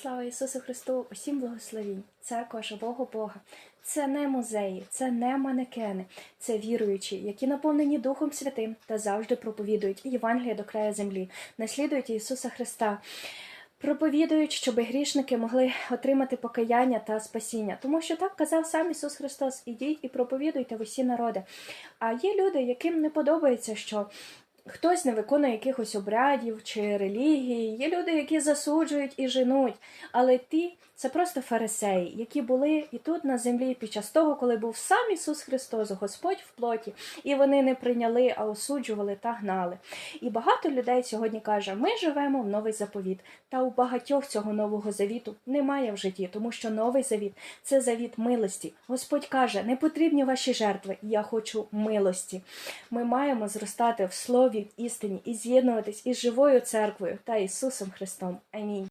Слава Ісусу Христу! Усім благословінь! Церква живого Бога. Це не музеї, це не манекени, це віруючі, які наповнені Духом Святим та завжди проповідують Євангелія до краю землі, наслідують Ісуса Христа. Проповідують, щоб грішники могли отримати покаяння та спасіння, тому що так казав сам Ісус Христос: ідіть і проповідуйте в усі народи. А є люди, яким не подобається, що хтось не виконує якихось обрядів чи релігії. Є люди, які засуджують і женуть, але ті це просто фарисеї, які були і тут на землі під час того, коли був сам Ісус Христос, Господь в плоті, і вони не прийняли, а осуджували та гнали. І багато людей сьогодні каже: ми живемо в новий заповіт. Та у багатьох цього нового завіту немає в житті, тому що новий завіт це завіт милості. Господь каже: не потрібні ваші жертви, я хочу милості. Ми маємо зростати в слові, в істині і з'єднуватись із живою церквою та Ісусом Христом. Амінь.